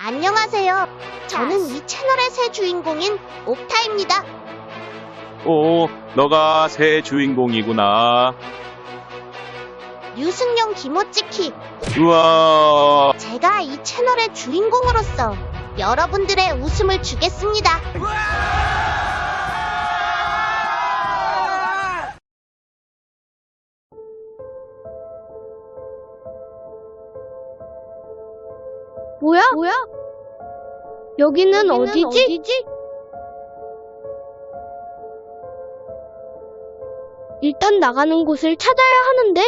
안녕하세요. 저는 이 채널의 새 주인공인 옥타입니다. 오, 너가 새 주인공이구나. 유승용 김호찌키. 우와, 제가 이 채널의 주인공으로서 여러분들의 웃음을 주겠습니다. 뭐야? 뭐야? 여기는, 어디지? 일단 나가는 곳을 찾아야 하는데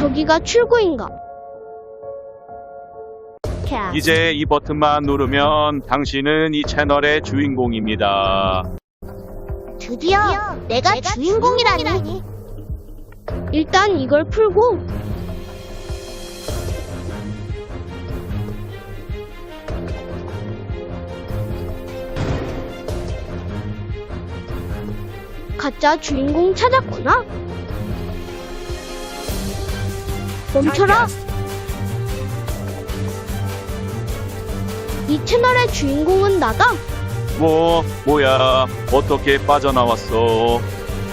저기가 출구인가? 이제 이 버튼만 누르면 당신은 이 채널의 주인공입니다. 드디어 내가, 주인공이라니. 일단 이걸 풀고 가짜 주인공 찾았구나. 멈춰라. 이 채널의 주인공은 나다. 뭐, 뭐야, 어떻게 빠져나왔어?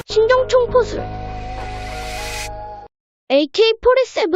신종총 포술 AK-47